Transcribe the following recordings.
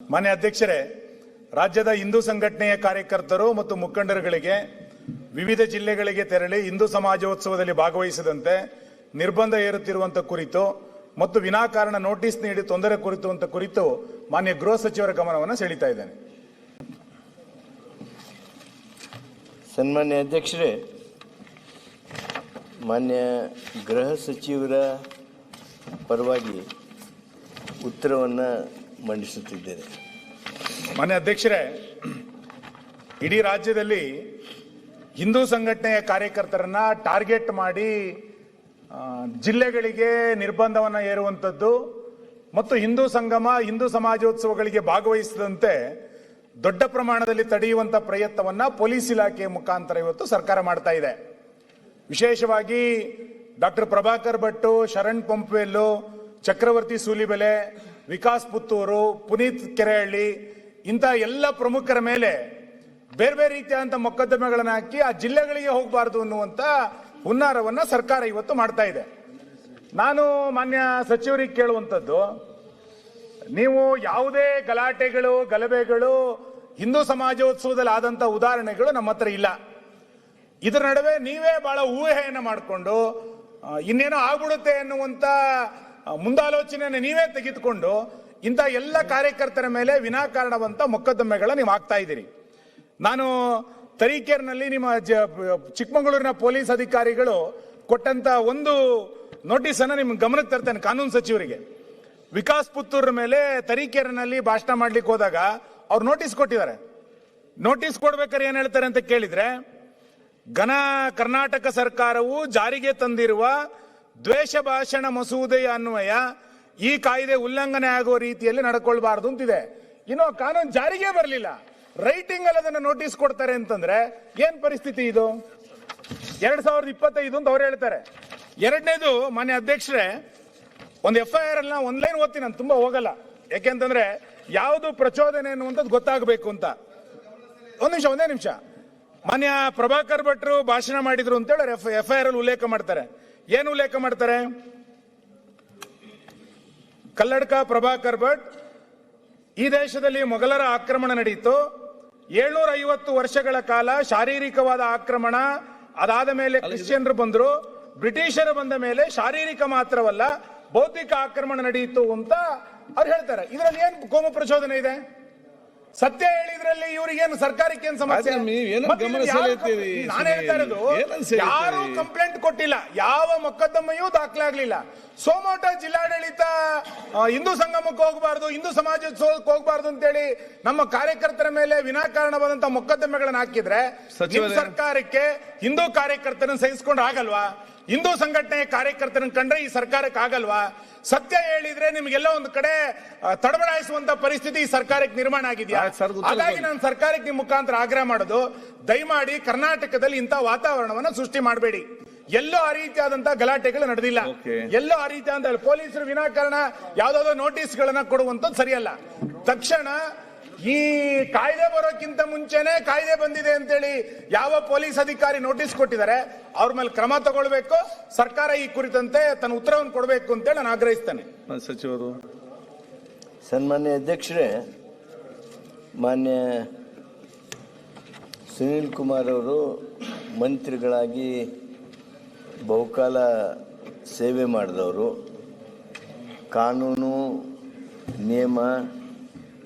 ಮಾನ್ಯ ಅಧ್ಯಕ್ಷರೇ, ರಾಜ್ಯದ ಹಿಂದೂ ಸಂಘಟನೆಯ ಕಾರ್ಯಕರ್ತರು ಮತ್ತು ಮುಖಂಡರುಗಳಿಗೆ, ವಿವಿಧ ಜಿಲ್ಲೆಗಳಿಗೆ ತೆರಳಿ ಹಿಂದೂ ಸಮಾಜೋತ್ಸವದಲ್ಲಿ ಭಾಗವಹಿಸದಂತೆ ನಿರ್ಬಂಧ ಏರುತ್ತಿರುವಂತಹ ಕುರಿತು ಮತ್ತು ವಿನಾಕಾರಣ ನೋಟಿಸ್ ನೀಡಿ ತೊಂದರೆ ಕುರಿತು ಅಂತ ಕುರಿತು ಮಾನ್ಯ ಗೃಹ ಸಚಿವರ ಗಮನವನ್ನು ಸೆಳೀತಾ ಇದ್ದೇನೆ. ಸನ್ಮಾನ್ಯ ಅಧ್ಯಕ್ಷರೇ, ಮಾನ್ಯ ಗೃಹ ಸಚಿವರ ಪರವಾಗಿ ಉತ್ತರವನ್ನು ಮಂಡಿಸುತ್ತಿದ್ದೇನೆ. ಮಾನ್ಯ ಅಧ್ಯಕ್ಷರೇ, ಇಡೀ ರಾಜ್ಯದಲ್ಲಿ ಹಿಂದೂ ಸಂಘಟನೆಯ ಕಾರ್ಯಕರ್ತರನ್ನ ಟಾರ್ಗೆಟ್ ಮಾಡಿ ಜಿಲ್ಲೆಗಳಿಗೆ ನಿರ್ಬಂಧವನ್ನು ಏರುವಂಥದ್ದು ಮತ್ತು ಹಿಂದೂ ಸಂಗಮ, ಹಿಂದೂ ಸಮಾಜೋತ್ಸವಗಳಿಗೆ ಭಾಗವಹಿಸದಂತೆ ದೊಡ್ಡ ಪ್ರಮಾಣದಲ್ಲಿ ತಡೆಯುವಂಥ ಪ್ರಯತ್ನವನ್ನ ಪೊಲೀಸ್ ಇಲಾಖೆಯ ಮುಖಾಂತರ ಇವತ್ತು ಸರ್ಕಾರ ಮಾಡ್ತಾ ಇದೆ. ವಿಶೇಷವಾಗಿ ಡಾಕ್ಟರ್ ಪ್ರಭಾಕರ್ ಭಟ್ಟು ಶರಣ್ ಪಂಪ್ವೆಲ್ಲು ಚಕ್ರವರ್ತಿ ಸೂಲಿಬೆಲೆ ವಿಕಾಸ್ ಪುತ್ತೂರು ಪುನೀತ್ ಕೆರೆಹಳ್ಳಿ ಇಂಥ ಎಲ್ಲ ಪ್ರಮುಖರ ಮೇಲೆ ಬೇರೆ ಬೇರೆ ರೀತಿಯಾದಂಥ ಮೊಕದ್ದಮೆಗಳನ್ನು ಹಾಕಿ ಆ ಜಿಲ್ಲೆಗಳಿಗೆ ಹೋಗಬಾರದು ಅನ್ನುವಂಥ ಹುನ್ನಾರವನ್ನು ಸರ್ಕಾರ ಇವತ್ತು ಮಾಡ್ತಾ ಇದೆ. ನಾನು ಮಾನ್ಯ ಸಚಿವರಿಗೆ ಕೇಳುವಂಥದ್ದು ನೀವು ಯಾವುದೇ ಗಲಾಟೆಗಳು ಗಲಭೆಗಳು ಹಿಂದೂ ಸಮಾಜೋತ್ಸವದಲ್ಲಿ ಆದಂಥ ಉದಾಹರಣೆಗಳು ನಮ್ಮ ಹತ್ರ ಇಲ್ಲ. ಇದರ ನಡುವೆ ನೀವೇ ಬಹಳ ಊಹೆಯನ್ನು ಮಾಡಿಕೊಂಡು ಇನ್ನೇನೋ ಆಗ್ಬಿಡುತ್ತೆ ಅನ್ನುವಂತ ಆ, ಮುಂದಾಲೋಚನೆಯನ್ನು ನೀವೇ ತೆಗೆದುಕೊಂಡು ಇಂಥ ಎಲ್ಲ ಕಾರ್ಯಕರ್ತರ ಮೇಲೆ ವಿನಾಕಾರಣವಂತ ಮೊಕದ್ದಮೆಗಳ ನೀವು ಆಗ್ತಾ ಇದ್ದೀರಿ. ನಾನು ತರೀಕೆರ್ನಲ್ಲಿ ನಿಮ್ಮ ಚಿಕ್ಕಮಗಳೂರಿನ ಪೊಲೀಸ್ ಅಧಿಕಾರಿಗಳು ಕೊಟ್ಟಂತ ಒಂದು ನೋಟಿಸ್ ಅನ್ನ ನಿಮ್ಗೆ ಗಮನಕ್ಕೆ ತರ್ತೇನೆ ಕಾನೂನು ಸಚಿವರಿಗೆ. ವಿಕಾಸ್ ಪುತ್ತೂರ್ ಮೇಲೆ ತರೀಕೆರೆನಲ್ಲಿ ಭಾಷಣ ಮಾಡ್ಲಿಕ್ಕೆ ಹೋದಾಗ ಅವ್ರು ನೋಟಿಸ್ ಕೊಟ್ಟಿದ್ದಾರೆ. ನೋಟಿಸ್ ಕೊಡ್ಬೇಕಾದ್ರೆ ಏನ್ ಹೇಳ್ತಾರೆ ಅಂತ ಕೇಳಿದ್ರೆ, ಘನ ಕರ್ನಾಟಕ ಸರ್ಕಾರವು ಜಾರಿಗೆ ತಂದಿರುವ ದ್ವೇಷ ಭಾಷಣ ಮಸೂದೆಯ ಅನ್ವಯ ಈ ಕಾಯ್ದೆ ಉಲ್ಲಂಘನೆ ಆಗುವ ರೀತಿಯಲ್ಲಿ ನಡ್ಕೊಳ್ಬಾರ್ದು ಅಂತಿದೆ. ಇನ್ನು ಕಾನೂನು ಜಾರಿಗೆ ಬರಲಿಲ್ಲ. ರೈಟಿಂಗ್ ಅಲ್ಲಿ ಅದನ್ನು ನೋಟಿಸ್ ಕೊಡ್ತಾರೆ ಅಂತಂದ್ರೆ ಏನ್ ಪರಿಸ್ಥಿತಿ ಇದು? ಎರಡ್ ಸಾವಿರದ ಇಪ್ಪತ್ತೈದು ಅಂತ ಅವ್ರು ಹೇಳ್ತಾರೆ. ಎರಡನೇದು ಮಾನ್ಯ ಅಧ್ಯಕ್ಷರೇ, ಒಂದು ಎಫ್ ಐ ಆರ್ ಅಲ್ಲಿ ನಾವು ಲೈನ್ ಓದ್ತೀನಿ, ನಾನು ತುಂಬಾ ಹೋಗಲ್ಲ. ಯಾಕೆಂತಂದ್ರೆ ಯಾವುದು ಪ್ರಚೋದನೆ ಅನ್ನುವಂಥದ್ದು ಗೊತ್ತಾಗಬೇಕು ಅಂತ. ಒಂದ್ ನಿಮಿಷ, ಒಂದೇ ನಿಮಿಷ. ಮಾನ್ಯ ಪ್ರಭಾಕರ್ ಭಟ್ರು ಭಾಷಣ ಮಾಡಿದ್ರು ಅಂತೇಳಿ ಎಫ್ ಐ ಆರ್ ಅಲ್ಲಿ ಉಲ್ಲೇಖ ಮಾಡ್ತಾರೆ. ಏನು ಉಲ್ಲೇಖ ಮಾಡ್ತಾರೆ? ಕಲ್ಲಡ್ಕ ಪ್ರಭಾಕರ್ ಭಟ್ ಈ ದೇಶದಲ್ಲಿ ಮೊಘಲರ ಆಕ್ರಮಣ ನಡೆಯಿತು ಏಳ್ನೂರ ಐವತ್ತು ವರ್ಷಗಳ ಕಾಲ ಶಾರೀರಿಕವಾದ ಆಕ್ರಮಣ ಅದಾದ ಮೇಲೆ ಕ್ರಿಶ್ಚಿಯನ್ರು ಬಂದರು. ಬ್ರಿಟಿಷರು ಬಂದ ಮೇಲೆ ಶಾರೀರಿಕ ಮಾತ್ರವಲ್ಲ ಬೌದ್ಧಿಕ ಆಕ್ರಮಣ ನಡೆಯಿತು ಅಂತ ಅವ್ರು ಹೇಳ್ತಾರೆ. ಇದರಲ್ಲಿ ಏನ್ ಕೋಮ ಪ್ರಚೋದನೆ ಇದೆ? ಸತ್ಯ ಹೇಳಿದ್ರಲ್ಲಿ ಇವ್ರಿಗೆ ಏನು ಸರ್ಕಾರಕ್ಕೆ ಏನು ಸಮಸ್ಯೆ ನಾನು ಹೇಳ್ತಾ ಇರೋದು ಯಾರು ಕಂಪ್ಲೇಂಟ್ ಕೊಟ್ಟಿಲ್ಲ. ಯಾವ ಮೊಕದ್ದಮೆಯೂ ದಾಖಲಾಗ್ಲಿಲ್ಲ ಸೋಮೋಟ ಜಿಲ್ಲಾಡಳಿತ ಹಿಂದೂ ಸಂಗಮಕ್ಕೆ ಹೋಗಬಾರ್ದು ಹಿಂದೂ ಸಮಾಜೋತ್ಸವಕ್ಕೆ ಹೋಗಬಾರ್ದು ಅಂತೇಳಿ ನಮ್ಮ ಕಾರ್ಯಕರ್ತರ ಮೇಲೆ ವಿನಾಕಾರಣವಾದಂತಹ ಮೊಕದ್ದಮೆಗಳನ್ನ ಹಾಕಿದ್ರೆ. ಸರ್ಕಾರಕ್ಕೆ ಹಿಂದೂ ಕಾರ್ಯಕರ್ತರನ್ನ ಸಹಿಸಿಕೊಂಡು ಆಗಲ್ವಾ? ಹಿಂದೂ ಸಂಘಟನೆ ಕಾರ್ಯಕರ್ತರನ್ನು ಕಂಡ್ರೆ ಈ ಸರ್ಕಾರಕ್ಕೆ ಆಗಲ್ವಾ ಸತ್ಯ ಹೇಳಿದ್ರೆ ನಿಮ್ಗೆಲ್ಲ ಒಂದು ಕಡೆ ತಡಬಡಾಯಿಸುವಂತ ಪರಿಸ್ಥಿತಿ ಈ ಸರ್ಕಾರಕ್ಕೆ ನಿರ್ಮಾಣ ಆಗಿದೆಯಾ? ಹಾಗಾಗಿ ನಾನು ಸರ್ಕಾರಕ್ಕೆ ನಿಮ್ಮ ಮುಖಾಂತರ ಆಗ್ರಹ ಮಾಡೋದು ದಯಮಾಡಿ ಕರ್ನಾಟಕದಲ್ಲಿ ಇಂಥ ವಾತಾವರಣವನ್ನು ಸೃಷ್ಟಿ ಮಾಡಬೇಡಿ. ಎಲ್ಲೋ ಆ ರೀತಿಯಾದಂತಹ ಗಲಾಟೆಗಳು ನಡೆದಿಲ್ಲ. ಎಲ್ಲೋ ಆ ರೀತಿಯಾದ ಪೊಲೀಸರು ವಿನಾಕಾರಣ ಯಾವ್ದಾದ್ರು ನೋಟಿಸ್ ಗಳನ್ನ ಕೊಡುವಂತದ್ದು ಸರಿಯಲ್ಲ. ತಕ್ಷಣ ಈ ಕಾಯ್ದೆ ಬರೋಕ್ಕಿಂತ ಮುಂಚೆನೆ ಕಾಯ್ದೆ ಬಂದಿದೆ ಅಂತೇಳಿ ಯಾವ ಪೊಲೀಸ್ ಅಧಿಕಾರಿ ನೋಟಿಸ್ ಕೊಟ್ಟಿದ್ದಾರೆ ಅವ್ರ ಮೇಲೆ ಕ್ರಮ ತಗೊಳ್ಬೇಕು ಸರ್ಕಾರ ಈ ಕುರಿತಂತೆ ತನ್ನ ಉತ್ತರವನ್ನು ಕೊಡಬೇಕು ಅಂತೇಳಿ ನಾನು ಆಗ್ರಹಿಸ್ತೇನೆ. ಸಚಿವರು. ಸನ್ಮಾನ್ಯ ಅಧ್ಯಕ್ಷರೇ ಮಾನ್ಯ ಸುನೀಲ್ ಕುಮಾರ್ ಅವರು ಮಂತ್ರಿಗಳಾಗಿ ಬಹುಕಾಲ ಸೇವೆ ಮಾಡಿದವರು. ಕಾನೂನು ನಿಯಮ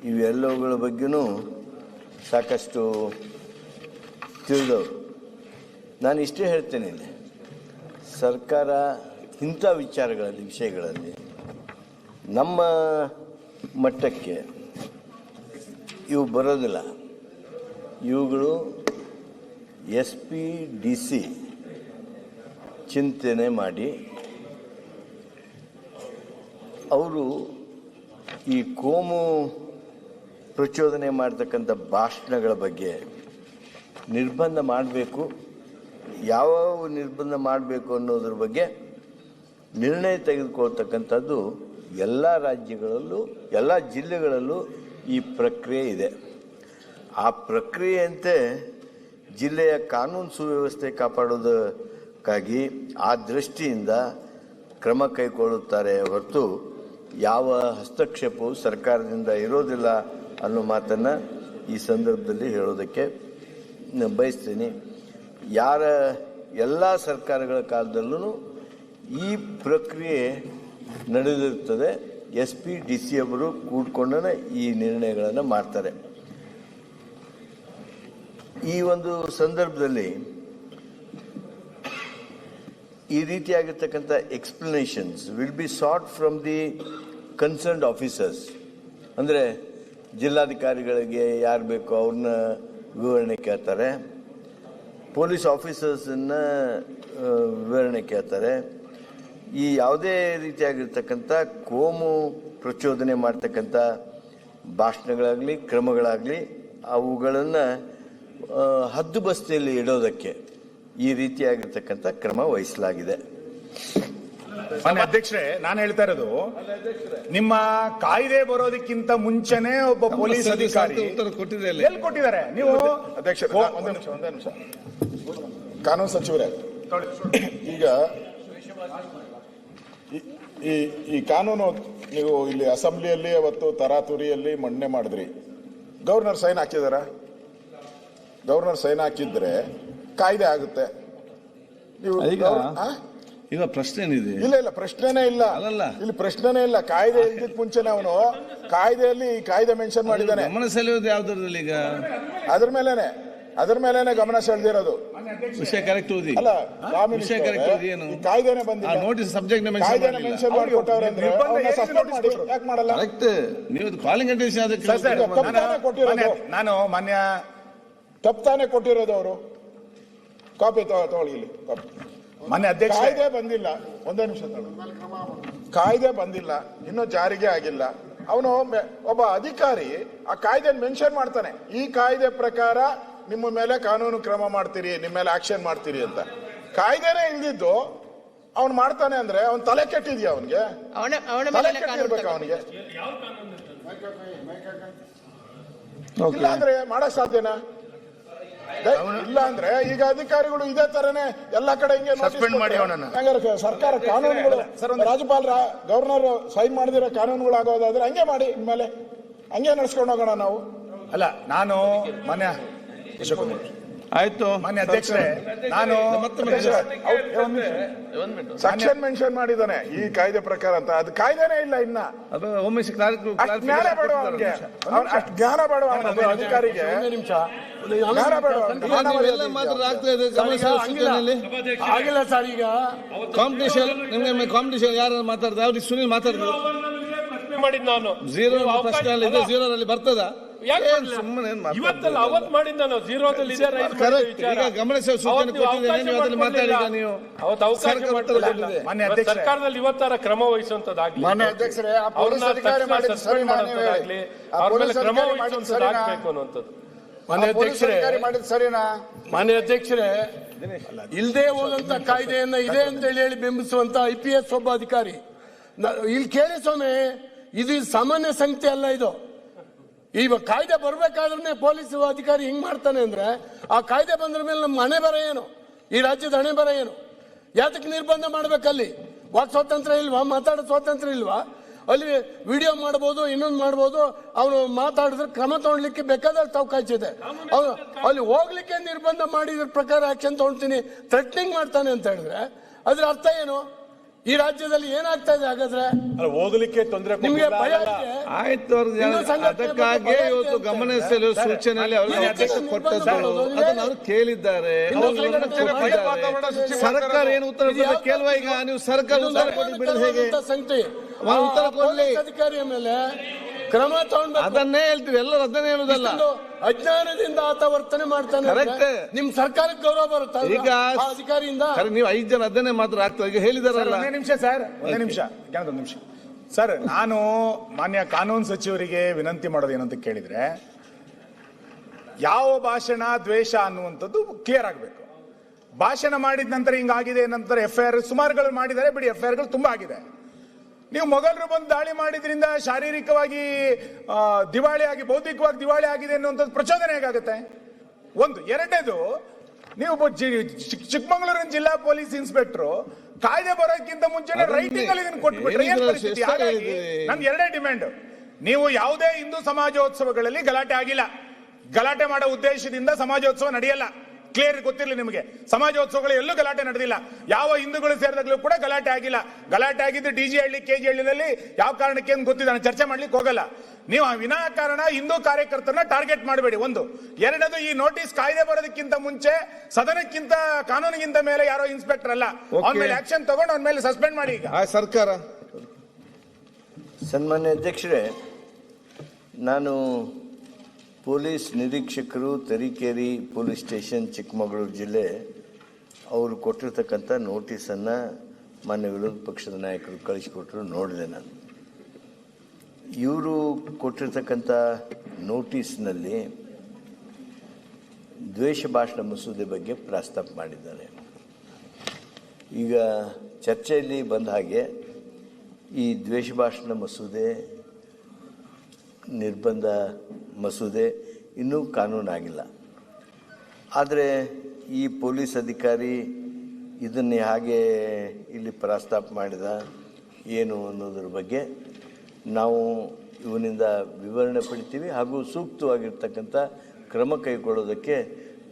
ಇವೆಲ್ಲವುಗಳ ಬಗ್ಗೆನೂ ಸಾಕಷ್ಟು ತಿಳಿದವರು. ನಾನು ಇಷ್ಟೇ ಹೇಳ್ತೇನೆ ಇಲ್ಲಿ. ಸರ್ಕಾರ ಇಂಥ ವಿಚಾರಗಳಲ್ಲಿ, ವಿಷಯಗಳಲ್ಲಿ ನಮ್ಮ ಮಟ್ಟಕ್ಕೆ ಇವು ಬರೋದಿಲ್ಲ. ಇವುಗಳು ಎಸ್ ಪಿ ಡಿ ಸಿ ಚಿಂತನೆ ಮಾಡಿ ಅವರು ಈ ಕೋಮು ಪ್ರಚೋದನೆ ಮಾಡ್ತಕ್ಕಂಥ ಭಾಷಣಗಳ ಬಗ್ಗೆ ನಿರ್ಬಂಧ ಮಾಡಬೇಕು. ಯಾವ ನಿರ್ಬಂಧ ಮಾಡಬೇಕು ಅನ್ನೋದ್ರ ಬಗ್ಗೆ ನಿರ್ಣಯ ತೆಗೆದುಕೊಳ್ತಕ್ಕಂಥದ್ದು ಎಲ್ಲ ರಾಜ್ಯಗಳಲ್ಲೂ, ಎಲ್ಲ ಜಿಲ್ಲೆಗಳಲ್ಲೂ ಈ ಪ್ರಕ್ರಿಯೆ ಇದೆ. ಆ ಪ್ರಕ್ರಿಯೆಯಂತೆ ಜಿಲ್ಲೆಯ ಕಾನೂನು ಸುವ್ಯವಸ್ಥೆ ಕಾಪಾಡೋದಕ್ಕಾಗಿ ಆ ದೃಷ್ಟಿಯಿಂದ ಕ್ರಮ ಕೈಗೊಳ್ಳುತ್ತಾರೆ ಹೊರತು ಯಾವ ಹಸ್ತಕ್ಷೇಪವು ಸರ್ಕಾರದಿಂದ ಇರೋದಿಲ್ಲ. ಅನ್ನೋ ಮಾತನ್ನು ಈ ಸಂದರ್ಭದಲ್ಲಿ ಹೇಳೋದಕ್ಕೆ ಬಯಸ್ತೀನಿ. ಯಾರ ಎಲ್ಲ ಸರ್ಕಾರಗಳ ಕಾಲದಲ್ಲೂ ಈ ಪ್ರಕ್ರಿಯೆ ನಡೆದಿರುತ್ತದೆ ಎಸ್ ಪಿ ಡಿ ಸಿ ಅವರು ಕೂಡ್ಕೊಂಡೇ ಈ ನಿರ್ಣಯಗಳನ್ನು ಮಾಡ್ತಾರೆ. ಈ ಒಂದು ಸಂದರ್ಭದಲ್ಲಿ ಈ ರೀತಿಯಾಗಿರ್ತಕ್ಕಂಥ explanations will be sought from the concerned officers ಅಂದರೆ ಜಿಲ್ಲಾಧಿಕಾರಿಗಳಿಗೆ ಯಾರು ಬೇಕೋ ಅವ್ರನ್ನ ವಿವರಣೆ ಕೇಳ್ತಾರೆ. ಪೊಲೀಸ್ ಆಫೀಸರ್ಸನ್ನ ವಿವರಣೆ ಕೇಳ್ತಾರೆ. ಈ ಯಾವುದೇ ರೀತಿಯಾಗಿರ್ತಕ್ಕಂಥ ಕೋಮು ಪ್ರಚೋದನೆ ಮಾಡ್ತಕ್ಕಂಥ ಭಾಷಣಗಳಾಗಲಿ, ಕ್ರಮಗಳಾಗಲಿ, ಅವುಗಳನ್ನು ಹದ್ದು ಬಸ್ತಿಯಲ್ಲಿ ಇಡೋದಕ್ಕೆ ಈ ರೀತಿಯಾಗಿರ್ತಕ್ಕಂಥ ಕ್ರಮ ವಹಿಸಲಾಗಿದೆ. ಮಾನ್ಯ ಅಧ್ಯಕ್ಷರೇ ನಾನು ಹೇಳ್ತಾ ಇರೋದು ನಿಮ್ಮ ಕಾಯ್ದೆ ಬರೋದಕ್ಕಿಂತ ಮುಂಚೆನೆ ಒಬ್ಬ ಪೊಲೀಸ್ ಅಧಿಕಾರಿ. ಎಲ್ಲಿ? ಕೊಟ್ಟಿದ್ದಾರೆ? ನೀವು ಅಧ್ಯಕ್ಷ ಒಂದೇ ನಿಮಿಷ ಒಂದೇ ನಿಮಿಷ. ಕಾನೂನು ಸಚಿವರೇ ಈಗ ಈ- ಈ ಈ ಕಾನೂನು ನೀವು ಇಲ್ಲಿ ಅಸೆಂಬ್ಲಿಯಲ್ಲಿ ಅವತ್ತು ತರಾತುರಿಯಲ್ಲಿ ಮಂಡನೆ ಮಾಡಿದ್ರಿ. ಗವರ್ನರ್ ಸೈನ್ ಹಾಕಿದಾರ? ಗವರ್ನರ್ ಸೈನ್ ಹಾಕಿದ್ರೆ ಕಾಯ್ದೆ ಆಗುತ್ತೆ. ನೀವು ಈಗ ಪ್ರಶ್ನೆ ಏನಿದೆ ಇಲ್ಲ ಇಲ್ಲ ಪ್ರಶ್ನೆನೇ ಇಲ್ಲ. ಅಲ್ಲಲ್ಲ. ಇಲ್ಲಿ ಪ್ರಶ್ನೆನೇ ಇಲ್ಲ. ಕಾಯ್ದೆ ಇಲ್ದಿದ್ ಮುಂಚೆನೆ ಅವನು ಕಾಯ್ದೆಯಲ್ಲಿ ಈ ಕಾಯ್ದೆ ಮೆನ್ಷನ್ ಮಾಡಿದ್ದಾನೆ. ಗಮನ ಸೆಳೆಯೋದು ಯಾವ್ದ್ರಲ್ಲಿ ಈಗ? ಅದ್ರ ಮೇಲೆನೆ ಅದ್ರ ಮೇಲೇನೆ ಗಮನ ಸೆಳೆದಿರೋದು. ವಿಷಯ ಕರೆಕ್ಟ್ ಓದಿ. ಅಲ್ಲ ವಿಷಯ ಕರೆಕ್ಟ್ ಓದಿ ಏನು? ಈ ಕಾಯ್ದೆನೆ ಆ ಬಂದಿಲ್ಲ ನೋಟಿಸ್ ಸಬ್ಜೆಕ್ಟ್ ಕಾಯ್ದೆನ ಮೆನ್ಷನ್ ಮೆನ್ಷನ್ ಮಾಡಿಕೊಟ್ಟವ್ರೆ ಅಂದ್ರೆ ನಿರ್ಬಂಧ ಅವ್ರನ್ನ ಏನಿದೆ suspend ಮಾಡಿ ನೋಟಿಸ್ ಯಾಕೆ ಮಾಡಲ್ಲ? ಕರೆಕ್ಟ್ ನೀವು ಕಾಲಿಂಗ್ ಅಟೆನ್ಷನ್ ಅದಕ್ಕೆ ಸರ್, ಸರ್, ತಪ್ಪು ತಾನೇ ನಾನು- ಕೊಟ್ಟಿರೋದು. ಮಾನ್ಯ- ನಾನು ಮಾನ್ಯ ಕೊಟ್ಟಿರೋದು ಅವರು. ಕಾಪಿ ತಗೊಳ್ಳಿ ಇಲ್ಲಿ. ಕಾಪಿ ಮಾನ್ಯ ಅಧ್ಯಕ್ಷ ಕಾಯ್ದೆ ಬಂದಿಲ್ಲ. ಒಂದೇ ನಿಮಿಷ ತಗೊಳ್ಳಿ. ಕಾಯ್ದೆ ಬಂದಿಲ್ಲ. ಇನ್ನೂ ಜಾರಿಗೆ ಆಗಿಲ್ಲ. ಅವನು ಒಬ್ಬ ಅಧಿಕಾರಿ ಆ ಕಾಯ್ದೆ ಮೆನ್ಷನ್ ಮಾಡ್ತಾನೆ. ಈ ಕಾಯ್ದೆ ಪ್ರಕಾರ ನಿಮ್ಮ ಮೇಲೆ ಕಾನೂನು ಕ್ರಮ ಮಾಡ್ತೀರಿ ನಿಮ್ಮ ಮೇಲೆ ಆಕ್ಷನ್ ಮಾಡ್ತೀರಿ ಅಂತ. ಕಾಯ್ದೆನೇ ಇಲ್ದಿದ್ದು ಅವ್ನು ಮಾಡ್ತಾನೆ ಅಂದ್ರೆ ಅವ್ನ್ ತಲೆ ಕೆಟ್ಟಿದ್ಯಾ ಅವನ್ಗೆ? ಅವನ ಅವನ ತಲೆ ಕೆಟ್ಟಿರ್ಬೇಕು. ಅವನಿಗೆ. ಇಲ್ಲ ಅಂದ್ರೆ ಮಾಡಕ್ ಸಾಧ್ಯನಾ? ಇಲ್ಲ ಅಂದ್ರೆ ಈಗ ಅಧಿಕಾರಿಗಳು ಇದೇ ತರನೇ ಎಲ್ಲಾ ಕಡೆ ಹಿಂಗೆ ಸಸ್ಪೆಂಡ್ ಮಾಡಿ ಅವನನ್ನ. ಹಂಗಾರೆ ಸರ್ಕಾರ ಕಾನೂನುಗಳು ರಾಜ್ಯಪಾಲರ ಗವರ್ನರ್ ಸೈನ್ ಮಾಡಿದಿರೋ ಕಾನೂನುಗಳು ಆಗೋದಾದ್ರೆ ಹಂಗೆ ಮಾಡಿ ಇನ್ಮೇಲೆ ಹಂಗೆ ನಡ್ಸ್ಕೊಂಡು ಹೋಗೋಣ ನಾವು ಅಲ್ಲ ನಾನು ಮನೆ. ಆಯ್ತು. ಮಾನ್ಯ ಅಧ್ಯಕ್ಷರೇ ನಾನು ಸೆಕ್ಷನ್ ಮೆನ್ಷನ್ ಮಾಡಿದಾನೆ ಈ ಕಾಯ್ದೆ ಪ್ರಕಾರ ಅಂತ. ಅದು ಕಾಯ್ದೆನೇ ಇಲ್ಲ ಇನ್ನ. ಅದು ಒಮ್ಮೆ ಜ್ಞಾನ ಬೇಡ ಅವನಿಗೆ? ಅಷ್ಟು ಜ್ಞಾನ ಬೇಡ ಅವನ ಅಧಿಕಾರಿಗೆ? ನಿಮಿಷ. ಆಗಿಲ್ಲ ಸರ್ ಈಗ. ಕಾಂಪಿಟೇಷನ್ ನಿಮ್ಗೆ ಕಾಂಪಿಟೇಷನ್ ಯಾರು ಮಾತಾಡ್ತಾರೆ? ಅವ್ರಿಗೆ ಸುನಿಲ್ ಮಾತಾಡಿದ್ರು ಮಾಡಿದ್ ನಾನು. ಝೀರೋ ಫಸ್ಟ್ ಅವಕಾಶ- ಪ್ರಶ್ನೆ ಅಲ್ಲಿ ಇದೆ ಅಲ್ಲಿ ಬರ್ತದ? ಇವತ್ತಲ್ಲ? ಅವತ್ ನಾವು ಇದೆ ರೈಸ್. ವಿಚಾರ. ಸೂಚನೆ ನೀವು ಕೊಟ್ಟಿದ್ದೇನೆ, ಅವಕಾಶ ನೀವು ಅದನ್ನ ಮಾಡ್ಕೊಡ್ಲಿಲ್ಲ. ಮಾತಾಡಿದ ನೀವು. ಅವತ್ತು ಅವಕಾಶ. ಸರ್ಕಾರದಲ್ಲಿ ಇವತ್ತರ ಕ್ರಮ ವಹಿಸುವಂತದ್ದಾಗ್ಲಿ ಮಾನ್ಯ ಅಧ್ಯಕ್ಷರೇ ಅವ್ರನ್ನ ಸರಿನಾ ಅವ್ರ ಮೇಲೆ ಕ್ರಮ? ವಹಿಸುವಂತದ್ದಾಗಬೇಕು ಅನ್ನುವಂಥದ್ದು ಮಾನ್ಯ ಅಧ್ಯಕ್ಷರೇ ಇಲ್ಲದೆ ಹೋದಂತ ಕಾಯ್ದೆಯನ್ನ ಇದೆ ಅಂತ ಹೇಳಿ ಹೇಳಿ ಬಿಂಬಿಸುವಂತ ಐ ಪಿ ಎಸ್ ಒಬ್ಬ ಅಧಿಕಾರಿ ಇಲ್ಲಿ ಕೇಳಿ ಸ್ವಾಮಿ ಇದು ಸಾಮಾನ್ಯ ಸಂಖ್ಯೆ ಅಲ್ಲ ಇದು ಈಗ ಕಾಯ್ದೆ ಬರ್ಬೇಕಾದ್ರೆ ಪೊಲೀಸ್ ಅಧಿಕಾರಿ ಹಿಂಗ್ ಮಾಡ್ತಾನೆ ಅಂದ್ರೆ ಆ ಕಾಯ್ದೆ ಬಂದ್ರ ಮೇಲೆ ನಮ್ಮ ಹಣೆ ಬರ ಏನು? ಈ ರಾಜ್ಯದ ಹಣೆ ಬರ ಏನು? ಯಾತಕ್ಕೆ ನಿರ್ಬಂಧ ಮಾಡ್ಬೇಕಲ್ಲಿ? ವಾಕ್ ಸ್ವಾತಂತ್ರ್ಯ ಇಲ್ವಾ? ಮಾತಾಡೋ ಸ್ವಾತಂತ್ರ್ಯ ಇಲ್ವಾ? ಅಲ್ಲಿ ವಿಡಿಯೋ ಮಾಡ್ಬೋದು, ಇನ್ನೊಂದು ಮಾಡ್ಬೋದು ಅವನು ಮಾತಾಡಿದ್ರೆ ಕ್ರಮ ತಗೊಳ್ಲಿಕ್ಕೆ ಬೇಕಾದಷ್ಟು ಅವಕಾಶ ಇದೆ. ಅವನು ಅಲ್ಲಿ ಹೋಗ್ಲಿಕ್ಕೆ ನಿರ್ಬಂಧ ಮಾಡಿದ್ರ ಪ್ರಕಾರ ಆಕ್ಷನ್ ತಗೊಳ್ತೀನಿ ಥ್ರೆಟ್ನಿಂಗ್ ಮಾಡ್ತಾನೆ ಅಂತ ಹೇಳಿದ್ರೆ ಅದ್ರ ಅರ್ಥ ಏನು? ಈ ರಾಜ್ಯದಲ್ಲಿ ಏನಾಗ್ತಾ ಇದೆ ಹಾಗಾದ್ರೆ? ಹೋಗ್ಲಿಕ್ಕೆ ತೊಂದರೆ ನಿಮ್ಗೆ ಭಯ ಇದೆ? ಆಯ್ತು ಅವ್ರಿಗೆ ಇನ್ನೂ ಸಂಘಟನೆ ಅದಕ್ಕಾಗಿ ಬಗ್ಗೆ ಇವತ್ತು ಗಮನಿಸಲು ಗಮನ ಸೆಳೆಯುವ ಸೂಚನೆಯಲ್ಲಿ ಅವರಿಗೆ ನೀವು ಕೊಟ್ಟದ್ದು? ಅದನ್ನ ಅವರು ಕೇಳಿದ್ದಾರೆ. ಸಂಘಟನೆ ಕೊಟ್ಟಿದ್ದಾರೆ. ಸರ್ಕಾರ ಏನು ಉತ್ತರ ಯಾವ ಕೇಳುವ ಈಗ ನೀವು ಸರ್ಕಾರ ಉತ್ತರ ಕೊಟ್ಟು ಬಿಡೋದು ಹೇಗೆ ಸಂಗತಿ ಅವ್ರು ಉತ್ತರ ಕೊಡಲಿ ಕೊಡ್ಲಿ. ಪೊಲೀಸ್ ಅಧಿಕಾರಿಯ ಮೇಲೆ ಕ್ರಮ ತಗೊಂಡ್ಬೇಕು ಅದನ್ನೇ ಹೇಳ್ತೀವಿ ಎಲ್ಲರೂ ಅದನ್ನೇ ಹೇಳುದಲ್ಲ. ಅಜ್ಞಾನದಿಂದ ಆತ ವರ್ತನೆ ಮಾಡ್ತಾನೆ ನಿಮ್ ಸರ್ಕಾರಕ್ಕೆ ಗೌರವ ಬರುತ್ತೆ ಈಗ ಅಧಿಕಾರಿಯಿಂದ? ನೀವು ಐದು ಜನ ಅದನ್ನೇ ಮಾತ್ರ ಆಗ್ತದೆ ಈಗ ಹೇಳಿದಾರ ಹೇಳಿದಾರಲ್ಲ ಒಂದೇ ನಿಮಿಷ ಸರ್ ಒಂದೇ ನಿಮಿಷ ಒಂದು ನಿಮಿಷ. ಸರ್ ನಾನು ಮಾನ್ಯ ಕಾನೂನು ಸಚಿವರಿಗೆ ವಿನಂತಿ ಮಾಡೋದು ಏನಂತ ಕೇಳಿದ್ರೆ ಯಾವ ಭಾಷಣ ದ್ವೇಷ ಅನ್ನುವಂಥದ್ದು ಕ್ಲಿಯರ್ ಆಗಬೇಕು. ಭಾಷಣ ಮಾಡಿದ ನಂತರ ಹಿಂಗಾಗಿದೆ ನಂತರ ಎಫ್ ಐ ಆರ್ ಸುಮಾರುಗಳು ಮಾಡಿದ್ದಾರೆ ಬಿಡಿ ಎಫ್ ಐ ಆರ್ಗಳು ತುಂಬಾ ಆಗಿದೆ. ನೀವು ಮೊಘಲರು ಬಂದು ದಾಳಿ ಮಾಡಿದ್ರಿಂದ ಶಾರೀರಿಕವಾಗಿ ದಿವಾಳಿ ಆಗಿ ಬೌದ್ಧಿಕವಾಗಿ ದಿವಾಳಿ ಆಗಿದೆ ಅನ್ನುವಂಥದ್ದು ಪ್ರಚೋದನೆ ಹೇಗಾಗುತ್ತೆ? ಒಂದು ಎರಡನೇದು ನೀವು ಚಿಕ್ಕಮಂಗ್ಳೂರಿನ ಜಿಲ್ಲಾ ಪೊಲೀಸ್ ಇನ್ಸ್ಪೆಕ್ಟರ್ ಕಾಯ್ದೆ ಬರೋಕ್ಕಿಂತ ಮುಂಚೆ ಅದನ್ನೇ ರೈಟಿಂಗ್ ಅಲ್ಲಿ ಇದನ್ನ ಕೊಟ್ಬಿಟ್ರೆ. ಏನ್ ಪರಿಸ್ಥಿತಿ? ಹಾಗಾಗಿ? ನಮ್ಗೆ ಎರಡೇ ಡಿಮ್ಯಾಂಡ್. ನೀವು ಯಾವುದೇ ಹಿಂದೂ ಸಮಾಜೋತ್ಸವಗಳಲ್ಲಿ ಗಲಾಟೆ ಆಗಿಲ್ಲ. ಗಲಾಟೆ ಮಾಡೋ ಉದ್ದೇಶದಿಂದ ಸಮಾಜೋತ್ಸವ ನಡೆಯಲ್ಲ. ಕ್ಲಿಯರ್ ಗೊತ್ತಿರಲಿ ನಿಮಗೆ. ಸಮಾಜೋತ್ಸವಗಳು ಎಲ್ಲೂ ಗಲಾಟೆ ನಡೆದಿಲ್ಲ. ಯಾವ ಹಿಂದೂಗಳು ಸೇರಿದಾಗಲೂ ಕೂಡ ಗಲಾಟೆ ಆಗಿಲ್ಲ. ಗಲಾಟೆ ಆಗಿದ್ದು D J Halli K G ಹಳ್ಳಿನಲ್ಲಿ ಯಾವ ಕಾರಣಕ್ಕೆ ಅಂತ ಗೊತ್ತಿಲ್ಲ. ನಾನು ಚರ್ಚೆ ಮಾಡ್ಲಿಕ್ಕೆ ಹೋಗಲ್ಲ. ನೀವು ಆ ವಿನಾಕಾರಣ ಹಿಂದೂ ಕಾರ್ಯಕರ್ತರನ್ನ ಟಾರ್ಗೆಟ್ ಮಾಡಬೇಡಿ. ಒಂದು. ಎರಡದು ಈ ನೋಟಿಸ್ ಕಾಯ್ದೆ ಬರೋದಕ್ಕಿಂತ ಮುಂಚೆ ಸದನಕ್ಕಿಂತ ಕಾನೂನಿಗಿಂತ ಮೇಲೆ ಯಾರೋ ಇನ್ಸ್ಪೆಕ್ಟರ್ ಅಲ್ಲ. ಅವನ ಮೇಲೆ ಆಕ್ಷನ್ ತಗೊಂಡು ಅವನ ಮೇಲೆ ಸಸ್ಪೆಂಡ್ ಮಾಡಿ ಈಗ. ಸರ್ಕಾರ. ಸನ್ಮಾನ್ಯ ಅಧ್ಯಕ್ಷರೇ ನಾನು ಪೊಲೀಸ್ ನಿರೀಕ್ಷಕರು ತರೀಕೆರೆ ಪೊಲೀಸ್ ಸ್ಟೇಷನ್ ಚಿಕ್ಕಮಗಳೂರು ಜಿಲ್ಲೆ ಅವರು ಕೊಟ್ಟಿರ್ತಕ್ಕಂಥ ನೋಟಿಸನ್ನು ಮಾನ್ಯ ವಿರೋಧ ಪಕ್ಷದ ನಾಯಕರು ಕಳಿಸಿಕೊಟ್ರು, ನೋಡಿದೆ ನಾನು. ಇವರು ಕೊಟ್ಟಿರ್ತಕ್ಕಂಥ ನೋಟಿಸ್ನಲ್ಲಿ ದ್ವೇಷ ಭಾಷಣ ಮಸೂದೆ ಬಗ್ಗೆ ಪ್ರಸ್ತಾಪ ಮಾಡಿದ್ದಾರೆ. ಈಗ ಚರ್ಚೆಯಲ್ಲಿ ಬಂದ ಹಾಗೆ ಈ ದ್ವೇಷ ಭಾಷಣ ಮಸೂದೆ ನಿರ್ಬಂಧ ಮಸೂದೆ ಇನ್ನೂ ಕಾನೂನಾಗಿಲ್ಲ. ಆದರೆ ಈ ಪೊಲೀಸ್ ಅಧಿಕಾರಿ ಇದನ್ನು ಹಾಗೆ ಇಲ್ಲಿ ಪ್ರಸ್ತಾಪ ಮಾಡಿದ ಏನು ಅನ್ನೋದ್ರ ಬಗ್ಗೆ ನಾವು ಇವನಿಂದ ವಿವರಣೆ ಪಡಿತೀವಿ ಹಾಗೂ ಸೂಕ್ತವಾಗಿರ್ತಕ್ಕಂಥ ಕ್ರಮ ಕೈಗೊಳ್ಳೋದಕ್ಕೆ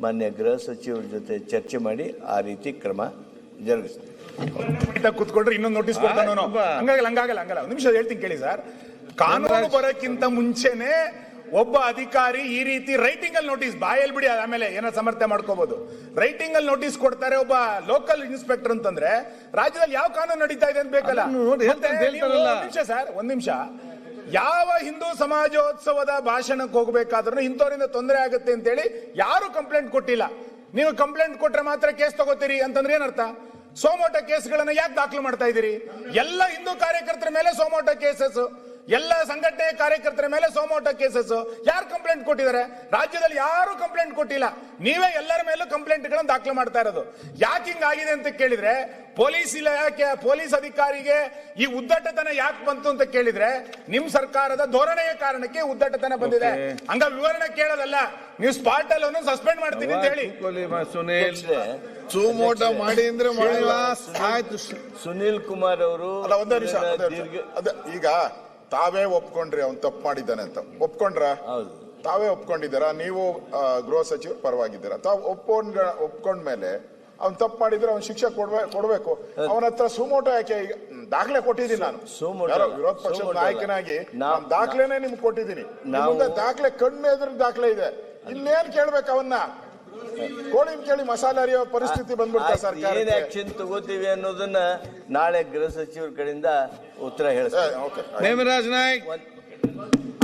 ಮಾನ್ಯ ಗೃಹ ಸಚಿವರ ಜೊತೆ ಚರ್ಚೆ ಮಾಡಿ ಆ ರೀತಿ ಕ್ರಮ ಜರುಗಿಸ್ತೀವಿ. ಅಂತ ಕೂತ್ಕೊಂಡ್ರೆ ಇನ್ನೊಂದು ನೋಟಿಸ್ ಕೊಡ್ತಾನೆ ಹಂಗಾಗಲ್ಲ ಹಂಗಾಗಲ್ಲ ಹಂಗಲ್ಲ ಒಂದು ನಿಮಿಷ ಹೇಳ್ತೀನಿ ಕೇಳಿ ಸರ್. ಕಾನೂನು ಬರೋಕ್ಕಿಂತ ಮುಂಚೆನೆ ಒಬ್ಬ ಅಧಿಕಾರಿ ಈ ರೀತಿ ರೈಟಿಂಗ್ ಅಲ್ಲಿ ನೋಟಿಸ್ ಬಾಯಲ್ಲಿ ಬಿಡಿ ಆಮೇಲೆ ಏನೋ ಸಮರ್ಥನೆ ಮಾಡ್ಕೋಬಹುದು ರೈಟಿಂಗ್ ಅಲ್ಲಿ ನೋಟಿಸ್ ಕೊಡ್ತಾರೆ ಒಬ್ಬ ಲೋಕಲ್ ಇನ್ಸ್ಪೆಕ್ಟರ್ ಅಂತಂದ್ರೆ ರಾಜ್ಯದಲ್ಲಿ ಯಾವ ಕಾನೂನು ನಡೀತಾ ಇದೆ ಅಂತ ಬೇಕಲ್ಲ? ನಿಮಿಷ ಸರ್ ಒಂದ್ ನಿಮಿಷ. ಯಾವ ಹಿಂದೂ ಸಮಾಜೋತ್ಸವದ ಭಾಷಣಕ್ಕೆ ಹೋಗ್ಬೇಕಾದ್ರೂ ಇಂಥವರಿಂದ ತೊಂದರೆ ಆಗುತ್ತೆ ಅಂತೇಳಿ ಯಾರು ಕಂಪ್ಲೇಂಟ್ ಕೊಟ್ಟಿಲ್ಲ. ನೀವು ಕಂಪ್ಲೇಂಟ್ ಕೊಟ್ರೆ ಮಾತ್ರ ಕೇಸ್ ತಗೋತೀರಿ ಅಂತಂದ್ರೆ ಏನರ್ಥ? ಸೋಮೋಟ ಕೇಸ್ಗಳನ್ನ ಯಾಕೆ ದಾಖಲು ಮಾಡ್ತಾ ಇದ್ದೀರಿ? ಎಲ್ಲ ಹಿಂದೂ ಕಾರ್ಯಕರ್ತರ ಮೇಲೆ ಸೋಮೋಟ ಕೇಸಸ್ ಎಲ್ಲ ಸಂಘಟನೆ ಕಾರ್ಯಕರ್ತರ ಮೇಲೆ ಸೋಮೋಟ ಕೇಸಸ್ ಯಾರು ಕಂಪ್ಲೇಂಟ್ ಕೊಟ್ಟಿದ್ದಾರೆ? ರಾಜ್ಯದಲ್ಲಿ ಯಾರು ಕಂಪ್ಲೇಂಟ್ ಕೊಟ್ಟಿಲ್ಲ. ನೀವೇ ಎಲ್ಲರ ಮೇಲೂ ಕಂಪ್ಲೇಂಟ್ಗಳನ್ನು ದಾಖಲೆ ಮಾಡ್ತಾ ಇರೋದು. ಯಾಕೆ ಹಿಂಗಾಗಿದೆ ಅಂತ ಕೇಳಿದ್ರೆ ಪೊಲೀಸ್ ಇಲಾಖೆ ಪೊಲೀಸ್ ಅಧಿಕಾರಿಗೆ ಈ ಉದ್ದಟತನ ಯಾಕೆ ಬಂತು ಅಂತ ಕೇಳಿದ್ರೆ ನಿಮ್ ಸರ್ಕಾರದ ಧೋರಣೆಯ ಕಾರಣಕ್ಕೆ ಉದ್ದಟತನ ಬಂದಿದೆ. ಹಂಗ ವಿವರಣೆ ಕೇಳೋದಲ್ಲ. ನೀವು ಸ್ಪಾಟ್ ಅಲ್ಲಿ ಸಸ್ಪೆಂಡ್ ಮಾಡ್ತೀನಿ ಅಂತ ಹೇಳಿ. ಸುನೀಲ್. ಸುಮೋಟ ಮಾಡಿ ಅಂದ್ರೆ ಮಾಡಿಲ್ಲ. ಆಯ್ತು. ಸುನೀಲ್ ಕುಮಾರ್ ಅವರು ಈಗ ತಾವೇ ಒಪ್ಕೊಂಡ್ರಿ ಅವ್ನು ತಪ್ಪು ಮಾಡಿದ್ದಾನೆ ಅಂತ. ಒಪ್ಕೊಂಡ್ರ? ಹೌದು. ತಾವೇ ಒಪ್ಕೊಂಡಿದ್ದೀರಾ? ನೀವು ಆ, ಗೃಹ ಸಚಿವರು ಪರವಾಗಿದ್ದೀರಾ? ತಾವು ಒಪ್ಕೊಂಡ್ ಒಪ್ಕೊಂಡ್ಮೇಲೆ ಅವ್ನು ತಪ್ಪು ಮಾಡಿದ್ರೆ ಅವ್ನು ಶಿಕ್ಷೆ ಕೊಡ್ಬೇ ಕೊಡ್ಬೇಕು. ಅವನ ಹತ್ರ ಸುಮೋಟ ಯಾಕೆ ಈಗ ಹ್ಮ್, ದಾಖಲೆ ಕೊಟ್ಟಿದ್ದೀನಿ ನಾನು. ಸುಮೋಟೋ ಯಾರೋ ಅಲ್ಲ, ವಿರೋಧ ಪಕ್ಷದ ಸುಮೋಟೋ ಅಲ್ಲ. ನಾಯಕನಾಗಿ ನಾನು ದಾಖಲೆನೆ ನಿಮ್ಗೆ ಕೊಟ್ಟಿದ್ದೀನಿ. ನಿಮ್ ನಾವು- ಮುಂದೆ ದಾಖಲೆ ಕಣ್ಣು ಎದುರು ದಾಖಲೆ ಇದೆ. ಇನ್ನೇನ್ ಕೇಳ್ಬೇಕು ಅವನ್ನ? ಕೋಳಿನ ಕೇಳಿ ಮಸಾಲೆ ಅರಿಯೋ ಪರಿಸ್ಥಿತಿ ಬಂದ್ಬಿಡ್ತಾ ಸರ್ಕಾರ ಏನ್ ಆಕ್ಷನ್ ತಗೋತೀವಿ ಅನ್ನೋದನ್ನ ನಾಳೆ ಗೃಹ ಸಚಿವರ ಕಡೆಯಿಂದ ಉತ್ತರ ಹೇಳ್ತಾರೆ ಓಕೆ ನೇಮರಾಜ್ ನಾಯ್ಕ್.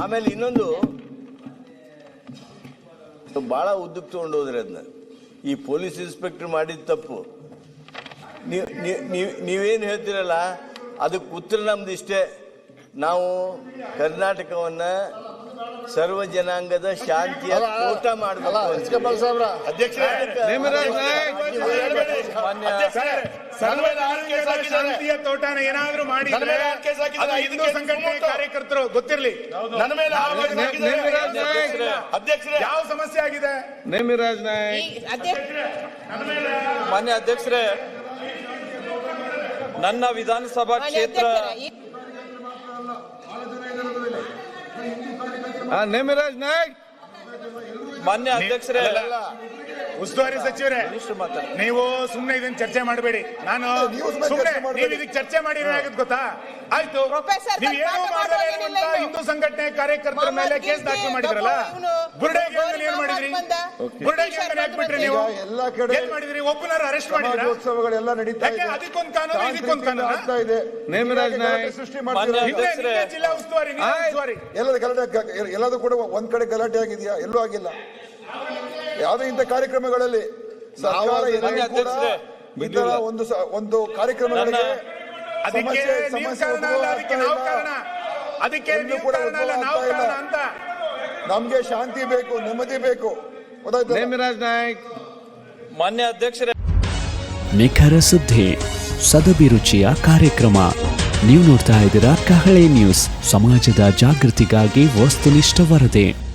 ಆಮೇಲೆ ಇನ್ನೊಂದು ಬಹಳ ಉದ್ದಕ್ಕೆ ತಗೊಂಡು ಹೋದ್ರೆ ಅದನ್ನ ಈ ಪೊಲೀಸ್ ಇನ್ಸ್ಪೆಕ್ಟರ್ ಮಾಡಿದ ತಪ್ಪು. ನೀವು ನೀವು ನೀವೇನು ಹೇಳ್ತೀರಲ್ಲ ಅದಕ್ಕೆ ಉತ್ತರ ನಮ್ದು ಇಷ್ಟೇ ನಾವು ಕರ್ನಾಟಕವನ್ನ ಸರ್ವ ಜನಾಂಗದ ಶಾಂತಿಯ ಊಟ ಸರ್ವಜನಾಂಗದ ಶಾಂತಿಯ ತೋಟನ ಏನಾದ್ರೂ ಹಿಂದೂ ಸಂಘಟನೆ ಕಾರ್ಯಕರ್ತರು ಗೊತ್ತಿರಲಿ. ನನ್ನ ಮೇಲೆ ಆರೋಪ ನೇ- ಅಧ್ಯಕ್ಷರೇ ಯಾವ ಸಮಸ್ಯೆ ಆಗಿದೆ? ನೇಮಿರಾಜ್ ನಾಯಕ್ ಮಾನ್ಯ ಅಧ್ಯಕ್ಷರೇ ನನ್ನ ವಿಧಾನಸಭಾ ಕ್ಷೇತ್ರ ನೇಮಿರಾಜ್ ನಾಯ್ಕ್. ಮಾನ್ಯ ಅಧ್ಯಕ್ಷರೇ ಉಸ್ತುವಾರಿ ಸಚಿವರೇ ನೀವು ಸುಮ್ನೆ ಇದನ್ನ ಚರ್ಚೆ ಮಾಡಬೇಡಿ. ನಾನು ಸುಮ್ನೆ. ನೀವು ಇದಕ್ಕೆ ಚರ್ಚೆ ಮಾಡಿ ಏನಾಗುತ್ತೆ ಗೊತ್ತಾ? ಆಯ್ತು. ಪ್ರೊಫೆಸರ್ ನೀವು ಏನು ಸ್ವಲ್ಪ ಮಾಡದೇ ಮಾತಾಡೋದೇನಿಲ್ಲ ಇರುವಂತ ಇನ್ನು. ಹಿಂದೂ ಸಂಘಟನೆ ಕಾರ್ಯಕರ್ತರ ಮೇಲೆ ಕೇಸ್ ದಾಖಲು ಮಾಡಿದ್ರಲ್ಲ? ಬುರ್ಡೆ ಗ್ಯಾಂಗ್ ಏನ್ ಮಾಡಿದ್ರಿ? ಬುರ್ಡೆ ಗ್ಯಾಂಗ್ ಹಾಕ್ಬಿಟ್ರಿ ನೀವು? ಎಲ್ಲ ಕಡೆ ಏನ್ ಮಾಡಿದ್ರಿ? ಒಬ್ಬನಾರು ಅರೆಸ್ಟ್ ಮಾಡಿದ್ರ? ಉತ್ಸವಗಳೆಲ್ಲ ನಡೀತಾ ಇದೆ. ಅದಕ್ಕೊಂದು ಕಾನೂನು ಇದಕ್ಕೊಂದು ಕಾನೂನು? ಆಗ್ತಾ ಇದೆ. ನೇಮರಾಜ್ ನಾಯ್ಕ್ ಸೃಷ್ಟಿ ಹಿಂದೆ ಜಿಲ್ಲಾ. ಉಸ್ತುವಾರಿ ಎಲ್ಲದ ಗಲಾಟೆ ಎಲ್ಲದೂ ಕೂಡ ಒಂದ್ ಕಡೆ ಗಲಾಟೆ ಆಗಿದೆಯಾ? ಎಲ್ಲೂ ಆಗಿಲ್ಲ. ಯಾವುದೇ ಇಂಥ ಕಾರ್ಯಕ್ರಮಗಳಲ್ಲಿ ಸರ್ಕಾರ ಮಾನ್ಯ ಎಲ್ಲರೂ ಕೂಡ ಈ ತರ ಒಂದು ಸ- ಒಂದು ಕಾರ್ಯಕ್ರಮಗಳಿಗೆ ಅದಕ್ಕೆ ಸಮಸ್ಯೆ ನೀವು ಸಮಸ್ಯೆ ಕಾರಣ ಉದ್ಭವ ಅಲ್ಲ ಅದಕ್ಕೆ ಆಗ್ತಾ ನಾವು ಇಲ್ಲ. ಕಾರಣ. ಅದಕ್ಕೆ ಎಲ್ಲೂ ನೀವು ಕೂಡ ಕಾರಣ ಅಲ್ಲ ನಾವು ಆಗ್ತಾ ಕಾರಣ ಇಲ್ಲ. ಅಂತ. ನಮ್ಗೆ ಶಾಂತಿ ಬೇಕು ನೆಮ್ಮದಿ ಬೇಕು. ಗೊತ್ತಾಯ್ತಾ ನೇಮಿರಾಜ್ ನಾಯ್ಕ್. ಮಾನ್ಯ ಅಧ್ಯಕ್ಷರೇ. ನಿಖರ ಸುದ್ದಿ ಸದಭಿರುಚಿಯ ಕಾರ್ಯಕ್ರಮ. ನೀವು ನೋಡ್ತಾ ಇದ್ದೀರಾ ಕಹಳೆ ನ್ಯೂಸ್. ಸಮಾಜದ ಜಾಗೃತಿಗಾಗಿ ವಸ್ತುನಿಷ್ಠ ವರದಿ.